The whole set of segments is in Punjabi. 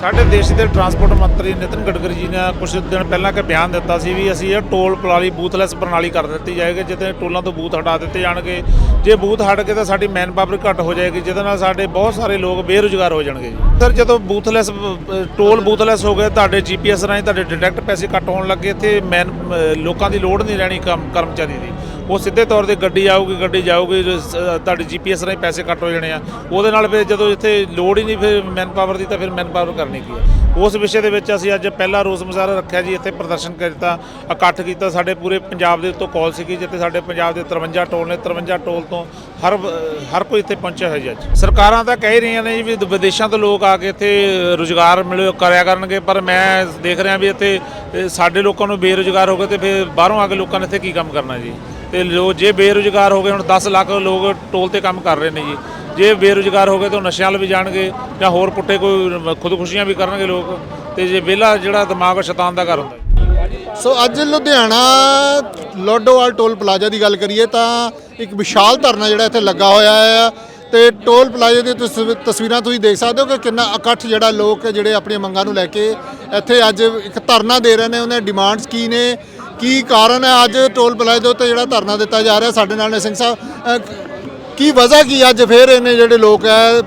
ਸਾਡੇ ਦੇਸ਼ ਦੇ ਟਰਾਂਸਪੋਰਟ ਮੰਤਰੀ ਨਿਤਿਨ ਗਡਕਰੀ ਜੀ ਨੇ ਕੁਝ ਦਿਨ ਪਹਿਲਾਂ ਕਿ ਬਿਆਨ ਦਿੱਤਾ ਸੀ ਵੀ ਅਸੀਂ ਇਹ ਟੋਲ ਪ੍ਰਣਾਲੀ ਬੂਥਲੈਸ ਪ੍ਰਣਾਲੀ ਕਰ ਦਿੱਤੀ ਜਾਏਗੀ ਜਿੱਥੇ ਟੋਲਾਂ ਤੋਂ ਬੂਥ ਹਟਾ ਦਿੱਤੇ ਜਾਣਗੇ। ਜੇ ਬੂਥ ਹਟ ਕੇ ਤਾਂ ਸਾਡੀ ਮੈਨ ਪਾਵਰ ਘੱਟ ਹੋ ਜਾਏਗੀ, ਜਿਹਦੇ ਨਾਲ ਸਾਡੇ ਬਹੁਤ ਸਾਰੇ ਲੋਕ ਬੇਰੁਜ਼ਗਾਰ ਹੋ ਜਾਣਗੇ ਜੀ। ਸਰ, ਜਦੋਂ ਬੂਥਲੈਸ, ਟੋਲ ਬੂਥਲੈਸ ਹੋ ਗਏ, ਤੁਹਾਡੇ ਜੀਪੀਐਸ ਰਾਹੀਂ ਤੁਹਾਡੇ ਡਾਇਰੈਕਟ ਪੈਸੇ ਕੱਟ ਹੋਣ ਲੱਗੇ, ਇੱਥੇ ਮੈਨ ਲੋਕਾਂ ਦੀ ਲੋੜ ਨਹੀਂ ਰਹਿਣੀ ਕੰਮ ਕਰਮਚਾਰੀ ਦੀ। ਉਹ ਸਿੱਧੇ ਤੌਰ ਤੇ ਗੱਡੀ ਆਊਗੀ, ਗੱਡੀ ਜਾਊਗੀ ਸ- ਤੁਹਾਡੇ ਜੀਪੀਐਸ ਰਾਹੀਂ ਪੈਸੇ ਕੱਟ ਹੋ ਜਾਣੇ ਆ। ਉਹਦੇ ਨਾਲ ਫਿਰ ਜਦੋਂ ਇੱਥੇ ਲੋੜ ਹੀ ਨਹੀਂ, ਫਿਰ ਮੈਨ ਪਾਵਰ ਦੀ ਤਾਂ ਫਿਰ ਮੈਨ ਪਾਵਰ ਕਰਨੀ ਕੀ ਹੈ ਉਸ ਵਿਸ਼ੇ ਦੇ ਵਿੱਚ ਅਸੀਂ ਅੱਜ ਪਹਿਲਾ ਰੋਸ ਮੁਜ਼ਾਹਰਾ ਰੱਖਿਆ ਜੀ, ਇੱਥੇ ਪ੍ਰਦਰਸ਼ਨ ਕੀਤਾ, ਇਕੱਠ ਕੀਤਾ। ਸਾਡੇ ਪੂਰੇ ਪੰਜਾਬ ਦੇ ਉੱਤੋਂ ਕਾਲ ਸੀਗੀ, ਜਿੱਥੇ ਸਾਡੇ ਪੰਜਾਬ ਦੇ 53 ਟੋਲ ਨੇ 53 ਟੋਲ ਤੋਂ ਹਰ ਹਰ ਕੋਈ ਇੱਥੇ ਪਹੁੰਚਿਆ ਹੋਇਆ ਜੀ ਅੱਜ। ਸਰਕਾਰਾਂ ਤਾਂ ਕਹਿ ਰਹੀਆਂ ਨੇ ਜੀ ਵੀ ਵਿਦੇਸ਼ਾਂ ਤੋਂ ਲੋਕ ਆ ਕੇ ਇੱਥੇ ਰੁਜ਼ਗਾਰ ਮਿਲਿਓ ਕਰਿਆ ਕਰਨਗੇ, ਪਰ ਮੈਂ ਦੇਖ ਰਿਹਾ ਵੀ ਇੱਥੇ ਸਾਡੇ ਲੋਕਾਂ ਨੂੰ ਬੇਰੁਜ਼ਗਾਰ ਹੋ ਗਏ ਤੇ ਫਿਰ ਬਾਹਰੋਂ ਆ ਕੇ ਲੋਕਾਂ ਨੇ ਇੱਥੇ ਕੀ ਕੰਮ ਕਰਨਾ ਜੀ? ਤੇ ਲੋ ਜੇ ਬੇਰੁਜ਼ਗਾਰ ਹੋ ਗਏ, ਹੁਣ 10 ਲੱਖ ਲੋਕ ਟੋਲ ਤੇ ਕੰਮ ਕਰ ਰਹੇ ਨੇ ਜੀ। ਜੇ ਬੇਰੁਜ਼ਗਾਰ ਹੋ ਗਏ ਤਾਂ ਉਹ ਨਸ਼ਿਆਂ ਵੱਲ ਵੀ ਜਾਣਗੇ ਜਾਂ ਹੋਰ ਪੁੱਟੇ ਕੋਈ ਖੁਦਕੁਸ਼ੀਆਂ ਵੀ ਕਰਨਗੇ ਲੋਕ। ਤੇ ਜੇ ਵਿਹਲਾ ਜਿਹੜਾ ਦਿਮਾਗ ਸ਼ੈਤਾਨ ਦਾ ਘਰ ਹੁੰਦਾ ਸੋ ਅੱਜ ਲੁਧਿਆਣਾ ਲੋਡੋਵਾਲ ਟੋਲ ਪਲਾਜ਼ਾ ਦੀ ਗੱਲ ਕਰੀਏ ਤਾਂ ਇੱਕ ਵਿਸ਼ਾਲ ਧਰਨਾ ਜਿਹੜਾ ਇੱਥੇ ਲੱਗਾ ਹੋਇਆ ਹੈ ਤੇ ਟੋਲ ਪਲਾਜ਼ੇ ਦੀ ਤਸਵ- ਤਸਵੀਰਾਂ ਤੁਸੀਂ ਦੇਖ ਸਕਦੇ ਹੋ ਕਿ ਕਿੰਨਾ ਇਕੱਠ ਜਿਹੜਾ ਲੋਕ ਜਿਹੜੇ ਆਪਣੀਆਂ ਮੰਗਾਂ ਨੂੰ ਲੈ ਕੇ ਇੱਥੇ ਅੱਜ ਇੱਕ ਧਰਨਾ ਦੇ ਰਹੇ ਨੇ। ਉਹਨਾਂ ਡਿਮਾਂਡਸ ਕੀ ਨੇ? ਕੀ ਕਾਰਨ ਹੈ? ਅੱਜ ਟੋਲ ਪਲਾਜ਼ੇ ਦੇ ਉੱਤੇ ਜਿਹੜਾ ਧਰਨਾ ਦਿੱਤਾ ਜਾ ਰਿਹਾ, ਸਾਡੇ ਨਾਲ ਨੇ ਸਿੰਘ ਸਾਹਿਬ ਕੀ ਵਜ੍ਹਾ ਕੀ ਅੱਜ ਫੇਰ ਇਹਨੇ ਜਿਹੜੇ ਲੋਕ ਹੈ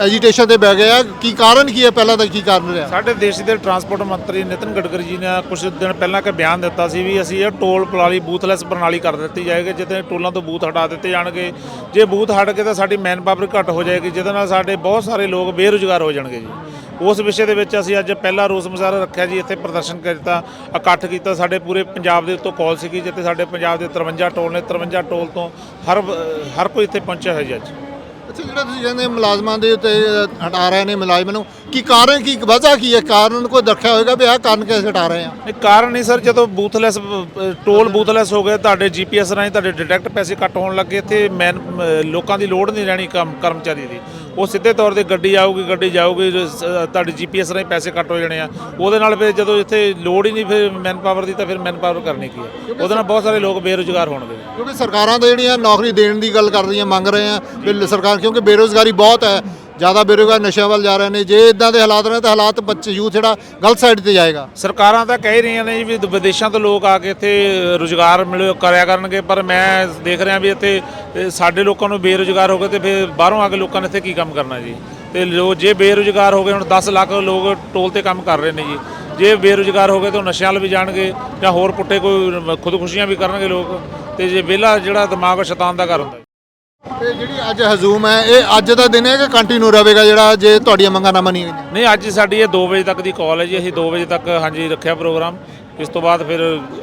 ਐਜੀਟੇਸ਼ਨ ਤੇ ਬਹਿ ਗਏ ਆ? ਕੀ ਕਾਰਨ ਕੀ ਹੈ? ਪਹਿਲਾਂ ਤਾਂ ਕੀ ਕਾਰਨ ਰਿਹਾ? ਸਾਡੇ ਦੇਸ਼ ਦੇ ਟਰਾਂਸਪੋਰਟ ਮੰਤਰੀ ਨਿਤਿਨ ਗਡਕਰੀ ਜੀ ਨੇ ਕੁਝ ਦਿਨ ਪਹਿਲਾਂ ਕਿ ਬਿਆਨ ਦਿੱਤਾ ਸੀ ਵੀ ਅਸੀਂ ਇਹ ਟੋਲ ਪ੍ਰਣਾਲੀ ਬੂਥਲੈਸ ਪ੍ਰਣਾਲੀ ਕਰ ਦਿੱਤੀ ਜਾਏਗੀ ਜਿੱਥੇ ਟੋਲਾਂ ਤੋਂ ਬੂਥ ਹਟਾ ਦਿੱਤੇ ਜਾਣਗੇ। ਜੇ ਬੂਥ ਹਟ ਕੇ ਤਾਂ ਸਾਡੀ ਮੈਨ ਪਾਵਰ ਘੱਟ ਹੋ ਜਾਏਗੀ, ਜਿਹਦੇ ਨਾਲ ਸਾਡੇ ਬਹੁਤ ਸਾਰੇ ਲੋਕ ਬੇਰੁਜ਼ਗਾਰ ਹੋ ਜਾਣਗੇ ਜੀ। ਉਸ ਵਿਸ਼ੇ ਦੇ ਵਿੱਚ ਅਸੀਂ ਅੱਜ ਪਹਿਲਾ ਰੋਸ ਮੁਜ਼ਾਹਰਾ ਰੱਖਿਆ ਜੀ ਇੱਥੇ ਪ੍ਰਦਰਸ਼ਨ ਕੀਤਾ ਇਕੱਠ ਕੀਤਾ। ਸਾਡੇ ਪੂਰੇ ਪੰਜਾਬ ਦੇ ਉੱਤੋਂ ਕਾਲ ਸੀਗੀ ਜਿੱਥੇ ਸਾਡੇ ਪੰਜਾਬ ਦੇ 53 ਟੋਲ ਨੇ 53 ਟੋਲ ਤੋਂ ਹਰ ਹਰ ਕੋਈ ਇੱਥੇ ਪਹੁੰਚਿਆ ਹੋਇਆ ਜੀ ਅੱਜ। ਅੱਛਾ ਜਿਹੜਾ ਤੁਸੀਂ ਕਹਿੰਦੇ ਮੁਲਾਜ਼ਮਾਂ ਦੇ ਉੱਤੇ ਹਟਾ ਰਹੇ ਨੇ ਮੁਲਾਜ਼ਮਾਂ ਨੂੰ ਕੀ ਕਾਰਨ ਕੀ ਵਜ੍ਹਾ ਕੀ ਹੈ? ਕਾਰਨ ਕੋਈ ਦੱਸਿਆ ਹੋਵੇਗਾ ਵੀ ਆਹ ਕਾਰਨ ਕਿਸ ਹਟਾ ਰਹੇ ਆ? ਇਹ ਕਾਰਨ ਨਹੀਂ ਸਰ ਜਦੋਂ ਬੂਥਲੈਸ ਟੋਲ ਬੂਥਲੈਸ ਹੋ ਗਏ ਤੁਹਾਡੇ ਜੀਪੀਐਸ ਰਾਹੀਂ ਤੁਹਾਡੇ ਡਾਇਰੈਕਟ ਪੈਸੇ ਕੱਟ ਹੋਣ ਲੱਗੇ ਇੱਥੇ ਮੈਨ ਲੋਕਾਂ ਦੀ ਲੋੜ ਨਹੀਂ ਰਹਿਣੀ ਕੰਮ ਕਰਮਚਾਰੀ ਦੀ। ਉਹ ਸਿੱਧੇ ਤੌਰ ਤੇ ਗੱਡੀ ਆਊਗੀ ਗੱਡੀ ਜਾਊਗੀ ਤੁਹਾਡੇ ਜੀਪੀਐਸ ਰਾਹੀਂ ਪੈਸੇ ਕੱਟ ਹੋ ਜਾਣੇ ਆ। ਉਹਦੇ ਨਾਲ ਫਿਰ ਜਦੋਂ ਇੱਥੇ ਲੋੜ ਹੀ ਨਹੀਂ ਫਿਰ ਮੈਨ ਪਾਵਰ ਦੀ ਤਾਂ ਫਿਰ ਮੈਨ ਪਾਵਰ ਕਰਨੀ ਕੀ ਹੈ ਉਹਦੇ ਨਾਲ ਬਹੁਤ ਸਾਰੇ ਲੋਕ ਬੇਰੁਜ਼ਗਾਰ ਹੋਣਗੇ। ਕਿਉਂਕਿ ਸਰਕਾਰਾਂ ਤਾਂ ਜਿਹੜੀਆਂ ਨੌਕਰੀ ਦੇਣ ਦੀ ਗੱਲ ਕਰ ਰਹੀਆਂ ਮੰਗ ਰਹੇ ਆ ਵੀ ਸਰਕਾਰ ਕਿਉਂਕਿ ਬੇਰੋਜ਼ਗਾਰੀ ਬਹੁਤ ਹੈ। ਜ਼ਿਆਦਾ ਬੇਰੁਜ਼ਗਾਰ ਨਸ਼ਿਆਂ ਵੱਲ ਜਾ ਰਹੇ ਨੇ, ਜੇ ਇਦਾਂ ਦੇ ਹਾਲਾਤ ਰਹੇ ਤਾਂ ਹਾਲਾਤ ਬੱਚੇ ਯੂਥ ਜਿਹੜਾ ਗਲਤ ਸਾਈਡ ਤੇ ਜਾਏਗਾ। ਸਰਕਾਰਾਂ ਤਾਂ ਕਹਿ ਰਹੀਆਂ ਨੇ ਜੀ ਵੀ ਵਿਦੇਸ਼ਾਂ ਤੋਂ ਲੋਕ ਆ ਕੇ ਇੱਥੇ ਰੁਜ਼ਗਾਰ ਮਿਲ, ਕਰਿਆ ਕਰਨਗੇ, ਪਰ ਮੈਂ ਦੇਖ ਰਿਹਾ ਵੀ ਇੱਥੇ ਸਾਡੇ ਲੋਕਾਂ ਨੂੰ ਬੇਰੁਜ਼ਗਾਰ ਹੋ ਗਏ ਤੇ ਫਿਰ ਬਾਹਰੋਂ ਆ ਕੇ ਲੋਕਾਂ ਨੇ ਇੱਥੇ ਕੀ ਕੰਮ ਕਰਨਾ ਜੀ? ਤੇ ਲੋ, ਜੇ ਬੇਰੁਜ਼ਗਾਰ ਹੋ ਗਏ, ਹੁਣ 10 ਲੱਖ ਲੋਕ ਟੋਲ ਤੇ ਕੰਮ ਕਰ ਰਹੇ ਨੇ ਜੀ। ਜੇ ਬੇਰੁਜ਼ਗਾਰ ਹੋ ਗਏ ਤਾਂ ਉਹ ਨਸ਼ਿਆਂ ਵੱਲ ਵੀ ਜਾਣਗੇ, ਜਾਂ ਹੋਰ ਪੁੱਟੇ ਕੋਈ, ਖੁਦਕੁਸ਼ੀਆਂ ਵੀ ਕਰਨਗੇ ਲੋਕ, ਤੇ ਜੇ ਵਿਹਲਾ ਜਿਹੜਾ ਦਿਮਾਗ ਸ਼ੈਤਾਨ ਦਾ ਘਰ ਹੁੰਦਾ। ਤੇ ਜਿਹੜੀ ਅੱਜ ਹਜ਼ੂਮ ਹੈ ਇਹ ਅੱਜ ਦਾ ਦਿਨ ਹੈ ਕਿ ਕੰਟੀਨਿਊ ਰਹੇਗਾ ਜਿਹੜਾ ਜੇ ਤੁਹਾਡੀਆਂ ਮੰਗਾਂ ਨਾ ਮੰਨੀਆਂ ਗਈਆਂ? ਨਹੀਂ ਅੱਜ ਸਾਡੀ ਇਹ 2 ਵਜੇ ਤੱਕ ਦੀ ਕਾਲ ਹੈ ਜੀ। ਅਸੀਂ 2 ਵਜੇ ਤੱਕ ਹਾਂਜੀ ਰੱਖਿਆ ਪ੍ਰੋਗਰਾਮ ਇਸ ਤੋਂ ਬਾਅਦ ਫਿਰ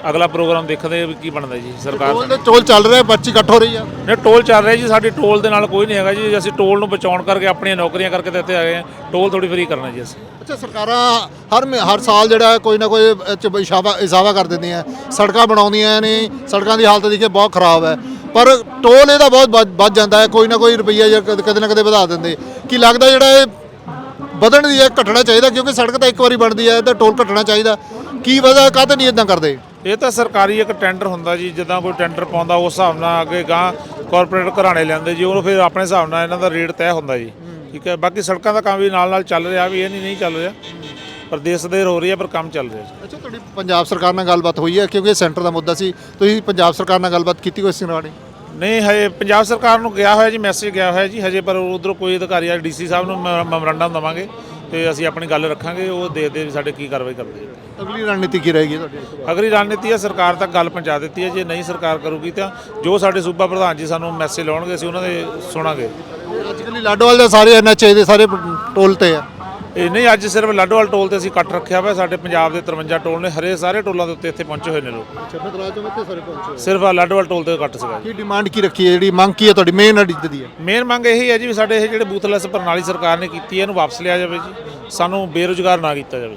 ਅਗਲਾ ਪ੍ਰੋਗਰਾਮ ਦੇਖਦੇ ਹਾਂ ਵੀ ਕੀ ਬਣਦਾ ਜੀ ਸਰਕਾਰ ਟੋਲ ਦੇ। ਟੋਲ ਚੱਲ ਰਿਹਾ ਪਰਚੀ ਕੱਟ ਹੋ ਰਹੀ ਆ। ਨੇ ਟੋਲ ਚੱਲ ਰਿਹਾ ਜੀ। ਸਾਡੀ ਟੋਲ ਦੇ ਨਾਲ ਕੋਈ ਨਹੀਂ ਹੈਗਾ ਜੀ। ਅਸੀਂ ਟੋਲ ਨੂੰ ਬਚਾਉਣ ਕਰਕੇ ਆਪਣੀਆਂ ਨੌਕਰੀਆਂ ਕਰਕੇ ਤੇ ਇੱਥੇ ਆਏ ਹਾਂ। ਟੋਲ ਥੋੜੀ ਫਰੀ ਕਰਨਾ ਜੀ ਅਸੀਂ। ਅੱਛਾ ਸਰਕਾਰਾਂ ਹਰ ਮਹੀ- ਹਰ ਸਾਲ ਜਿਹੜਾ ਹੈ ਕੋਈ ਨਾ ਕੋਈ ਇਹ 'ਚ ਇਸ਼ਾਵਾ ਇਜ਼ਾਫਾ ਕਰ ਦਿੰਦੀਆਂ। ਸੜਕਾਂ ਬਣਾਉਂਦੀਆਂ ਨੇ। ਸੜਕਾਂ ਦੀ ਹਾਲਤ ਦੇਖੀਏ ਬਹੁਤ ਖਰਾਬ ਹੈ। ਪਰ ਟੋਲ ਇਹਦਾ ਬਹੁਤ ਵੱਧ- ਵੱਧ ਜਾਂਦਾ ਹੈ ਕੋਈ ਨਾ ਕੋਈ ਰੁਪਈਆ ਜਾਂ ਕਦੇ ਕਦੇ ਨਾ ਕਦੇ ਵਧਾ ਦਿੰਦੇ। ਕੀ ਲੱਗਦਾ ਜਿਹੜਾ ਇਹ ਵਧਣ ਦੀ ਹੈ ਘਟਣਾ ਚਾਹੀਦਾ ਕਿਉਂਕਿ ਸੜਕ ਤਾਂ ਇੱਕ ਵਾਰੀ ਬਣਦੀ ਹੈ ਤਾਂ ਟੋਲ ਘਟਣਾ ਚਾਹੀਦਾ। ਕੀ ਵਜ੍ਹਾ ਕਾਹਤੇ ਨਹੀਂ ਇਦਾਂ ਕਰਦੇ? ਇਹ ਤਾਂ ਸਰਕਾਰੀ ਇੱਕ ਟੈਂਡਰ ਹੁੰਦਾ ਜੀ ਜਿੱਦਾਂ ਕੋਈ ਟੈਂਡਰ ਪਾਉਂਦਾ ਉਸ ਹਿਸਾਬ ਨਾਲ ਅੱਗੇ ਗਾਂ ਕਾਰਪੋਰੇਟ ਘਰਾਣੇ ਲੈਂਦੇ ਜੀ ਉਹਨੂੰ ਫਿਰ ਆਪਣੇ ਹਿਸਾਬ ਨਾਲ ਇਹਨਾਂ ਦਾ ਰੇਟ ਤੈਅ ਹੁੰਦਾ ਜੀ। ਠੀਕ ਹੈ ਬਾਕੀ ਸੜਕਾਂ ਦਾ ਕੰਮ ਵੀ ਨਾਲ ਨਾਲ ਚੱਲ ਰਿਹਾ ਵੀ ਇਹ ਨਹੀਂ ਨਹੀਂ ਚੱਲ ਰਿਹਾ। ਪਰ ਦੇਸ਼ ਦੇ ਹੋ ਰਹੀ ਹੈ ਪਰ ਕੰਮ ਚੱਲ ਰਿਹਾ ਜੀ। ਅੱਛਾ ਤੁਹਾਡੀ ਪੰਜਾਬ ਸਰਕਾਰ ਨਾਲ ਗੱਲਬਾਤ ਹੋਈ ਹੈ ਕਿਉਂਕਿ ਇਹ ਸੈਂਟਰ ਦਾ ਮੁੱਦਾ ਸੀ। ਤੁਸੀਂ ਪੰਜਾਬ ਸਰਕਾਰ ਨਾਲ ਗੱਲਬਾਤ ਕੀਤੀ ਕੋਈ ਇਸ ਰਿਗਾਰਡਿੰਗ ਨਹੀਂ ਹਜੇ ਪੰਜਾਬ ਸਰਕਾਰ ਨੂੰ ਗਿਆ ਹੋਇਆ ਜੀ ਮੈਸੇਜ ਗਿਆ ਹੋਇਆ ਜੀ ਹਜੇ ਪਰ ਉਧਰੋਂ ਕੋਈ ਅਧਿਕਾਰੀ ਆ ਡੀਸੀ ਸਾਹਿਬ ਨੂੰ ਮੈਮੋਰੰਡਮ ਦਵਾਂਗੇ ਤੇ ਅਸੀਂ ਆਪਣੀ ਗੱਲ ਰੱਖਾਂਗੇ ਉਹ ਦੇਖਦੇ ਵੀ ਸਾਡੇ ਕੀ ਕਾਰਵਾਈ ਕਰਦੇ ਆ। ਅਗਲੀ ਰਣਨੀਤੀ ਕੀ ਰਹੇਗੀ ਤੁਹਾਡੀ? ਅਗਲੀ ਰਣਨੀਤੀ ਹੈ ਸਰਕਾਰ ਤੱਕ ਗੱਲ ਪਹੁੰਚਾ ਦਿੱਤੀ ਹੈ ਜੇ ਨਹੀਂ ਸਰਕਾਰ ਕਰੂਗੀ ਤਾਂ ਜੋ ਸਾਡੇ ਸੂਬਾ ਪ੍ਰਧਾਨ ਜੀ ਸਾਨੂੰ ਮੈਸੇਜ ਲਾਉਣਗੇ ਅਸੀਂ ਉਹਨਾਂ ਦੇ ਸੁਣਾਂਗੇ। ਅੱਜ ਕੱਲ੍ਹ ਲਾਡੋਵਾਲ ਦੇ ਸਾਰੇ ਐਨਐਚਏ ਦੇ ਸਾਰੇ ਟੋਲ ਤੇ ਆ। ਇਹ ਨਹੀਂ ਅੱਜ ਸਿਰਫ ਲਾਡੋਵਾਲ ਟੋਲ ਤੇ ਅਸੀਂ ਕੱਟ ਰੱਖਿਆ ਹੋਇਆ ਸਾਡੇ ਪੰਜਾਬ ਦੇ 53 ਟੋਲ ਨੇ ਹਰੇ ਸਾਰੇ ਟੋਲਾਂ ਦੇ ਉੱਤੇ ਇੱਥੇ ਪਹੁੰਚੇ ਹੋਏ ਨੇ ਲੋਕ। ਛੱਪੇ ਤਰਾ ਚੋਂ ਤੇ ਸਾਰੇ ਪਹੁੰਚੇ ਸਿਰਫ ਲਾਡੋਵਾਲ ਟੋਲ ਤੇ ਕੱਟ ਸੀਗਾ ਕੀ ਡਿਮਾਂਡ ਕੀ ਰੱਖੀ ਹੈ ਜਿਹੜੀ ਮੰਗ ਕੀ ਹੈ ਤੁਹਾਡੀ? ਮੇਨ ਅਡਿੱਤ ਦੀ ਹੈ। ਮੇਨ ਮੰਗ ਇਹੀ ਹੈ ਜੀ ਵੀ ਸਾਡੇ ਇਹ ਜਿਹੜੇ ਬੂਥਲੈਸ ਪ੍ਰਣਾਲੀ ਸਰਕਾਰ ਨੇ ਕੀਤੀ ਹੈ ਇਹਨੂੰ ਵਾਪਸ ਲਿਆ ਜਾਵੇ ਜੀ। ਸਾਨੂੰ ਬੇਰੁਜ਼ਗਾਰ ਨਾ ਕੀਤਾ ਜਾਵੇ।